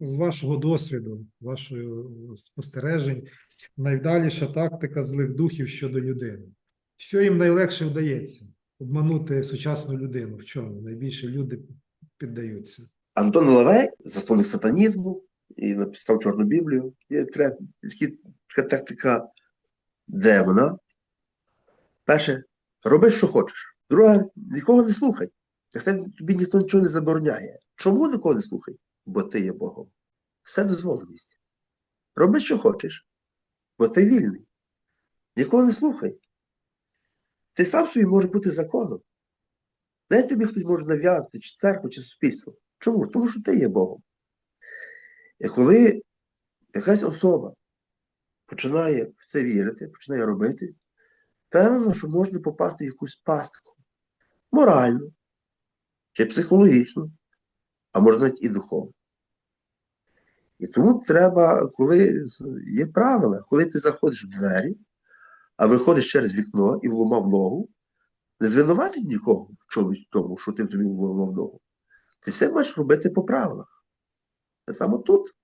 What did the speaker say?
з вашого досвіду, вашої спостережень, найвдаліша тактика злих духів щодо людини? Що їм найлегше вдається? Обманути сучасну людину? В чому найбільше люди піддаються? Антон Лавей, засновник сатанізму, і написав Чорну Біблію. Є така тактика демона. Перше, роби, що хочеш. Друге, нікого не слухай. Нехай тобі ніхто нічого не забороняє. Чому нікого не слухай? Бо ти є Богом. Все дозволеність. Роби, що хочеш, бо ти вільний. Нікого не слухай. Ти сам собі можеш бути законом. Навіть тобі хтось може нав'язати, чи церкву, чи суспільство. Чому? Тому що ти є Богом. І коли якась особа починає в це вірити, починає робити, певно, що можна попасти в якусь пастку. Моральну, чи психологічну, а може навіть і духовну. І тому треба, коли є правила, коли ти заходиш в двері, а виходиш через вікно і вломав ногу, не звинуватить нікого в чомусь тому, що ти тобі вломав ногу. Ти все маєш робити по правилах. Те саме тут.